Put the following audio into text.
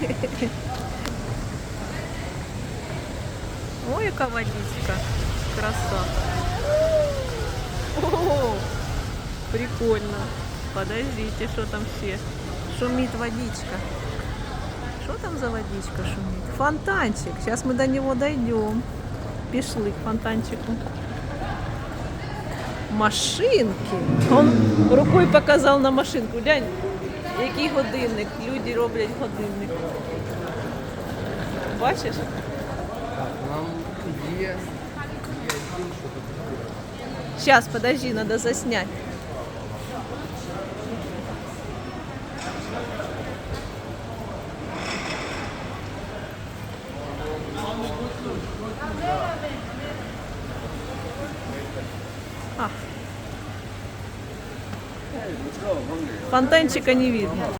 Ой, яка водичка. Краса. О, прикольно. Подождите, что там все? Шумит водичка. Что там за водичка шумит? Фонтанчик. Сейчас мы до него дойдем. Пішли к фонтанчику. Машинки. Он рукою показав на машинку. Глянь, який годинник. Люди роблять годинник. Бачиш? Нам є. Сейчас, подожди, надо заснять. А. Фонтанчика не видно.